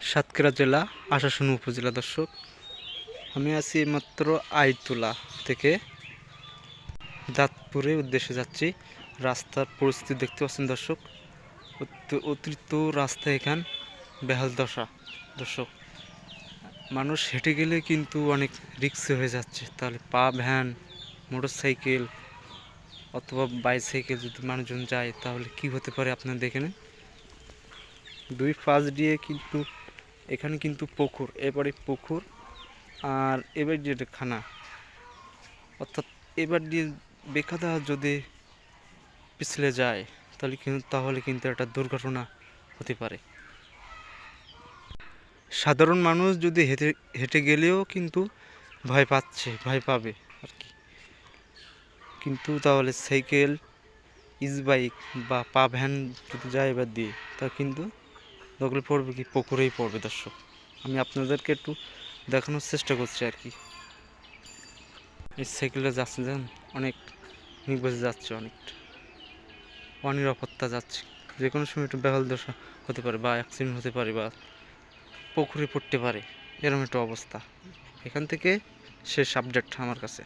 সাতক্ষীরা জেলা, আশাশুনি উপজেলা দর্শক। আমি আছি মাত্র আইতুলা থেকে জাতপুরে উদ্দেশ্যে যাচ্ছি। রাস্তার পরিস্থিতি দেখতে পাচ্ছেন দর্শক। অতি- অতিরিক্ত রাস্তা এখান, বেহাল দশা দর্শক। মানুষ হেঁটে গেলে কিন্তু অনেক রিক্স হয়ে যাচ্ছে। তাহলে পা, ভ্যান মোটর সাইকেল অথবা বাইসাইকেল যদি মানুষজন যায়, তাহলে কি হতে পারে আপনারা দেখে নিন। দুই পাশ দিয়ে কিন্তু এখানে কিন্তু পুকুর, এবারে পুকুর আর এবার যেটা খানা। অর্থাৎ এবার দিয়ে বেকাদা যদি পিছলে যায়, তাহলে কিন্তু তাহলে কিন্তু একটা দুর্ঘটনা হতে পারে। সাধারণ মানুষ যদি হেঁটে হেঁটে গেলেও কিন্তু ভয় পাচ্ছে, ভয় পাবে আর কি। কিন্তু তাহলে সাইকেল ইজ বাইক বা পা ভ্যান যদি যায় এবার দিয়ে, তা কিন্তু দখলে পড়বে কি? পুকুরেই পড়বে দর্শক। আমি আপনাদেরকে একটু দেখানোর চেষ্টা করছি আর কি। এই সাইকেলে যাচ্ছে যান অনেক নির্বাচে যাচ্ছে অনেকটা অনিরাপত্তা যাচ্ছে। যে কোনো সময় একটু বেহাল দশা হতে পারে বা অ্যাক্সিডেন্ট হতে পারে বা পুকুরে পড়তে পারে। এরকম একটা অবস্থা। এখান থেকে শেষ আপডেট আমার কাছে।